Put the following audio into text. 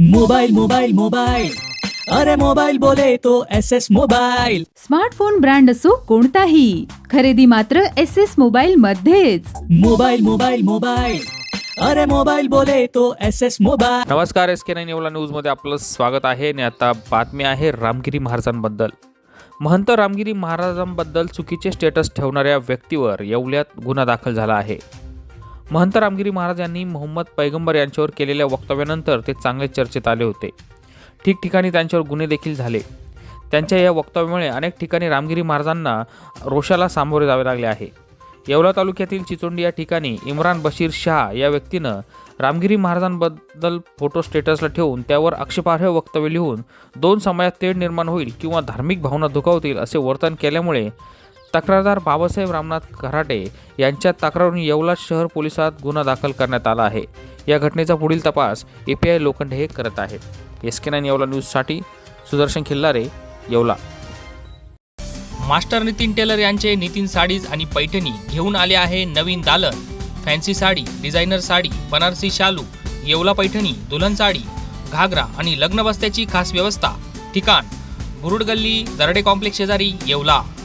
Mobile mobile mobile अरे mobile बोले तो S S mobile smartphone brand असो कोणताही. खरेदी मात्र एस एस मोबाईल मध्येच. मोबाइल मोबाइल मोबाइल अरे मोबाइल बोले तो एस एस मोबाइल नमस्कार एस के नाईन येवला न्यूजमध्ये आपलं स्वागत आहे. आणि आता बातमी आहे रामगिरी महाराजांबद्दल. महंत रामगिरी महाराजांबद्दल चुकीचे स्टेटस ठेवणाऱ्या व्यक्तीवर येवल्यात गुन्हा दाखल झाला आहे. महंत रामगिरी महाराज यांनी मोहम्मद पैगंबर यांच्यावर केलेल्या वक्तव्यानंतर ते चांगले चर्चेत आले होते. ठिकठिकाणी त्यांच्यावर गुन्हे देखील झाले. त्यांच्या या वक्तव्यामुळे अनेक ठिकाणी रामगिरी महाराजांना रोषाला सामोरे जावे लागले आहे. येवला तालुक्यातील चिचोंडी या ठिकाणी इम्रान बशीर शाह या व्यक्तीनं रामगिरी महाराजांबद्दल फोटो स्टेटसला ठेवून त्यावर आक्षेपार्ह वक्तव्य लिहून दोन समाजात तेढ निर्माण होईल किंवा धार्मिक भावना दुखावतील असे वर्तन केल्यामुळे तक्रारदार बाबासाहेब रामनाथ घराटे यांच्या तक्रारून येवला शहर पोलिसात गुन्हा दाखल करण्यात आला आहे. या घटनेचा पुढील तपास ए पी आय लोखंडे हे करत आहेत. एस के नाईन येवला न्यूजसाठी सुदर्शन खिल्लारे येवला. मास्टर नितीन टेलर यांचे नितीन साडीज आणि पैठणी घेऊन आले आहे नवीन दालन. फॅन्सी साडी डिझायनर साडी बनारसी शालू येवला पैठणी दुल्हन साडी घागरा आणि लग्न बस्त्याची खास व्यवस्था. ठिकाण. बुरुड गल्ली दरडे कॉम्प्लेक्स शेजारी येवला.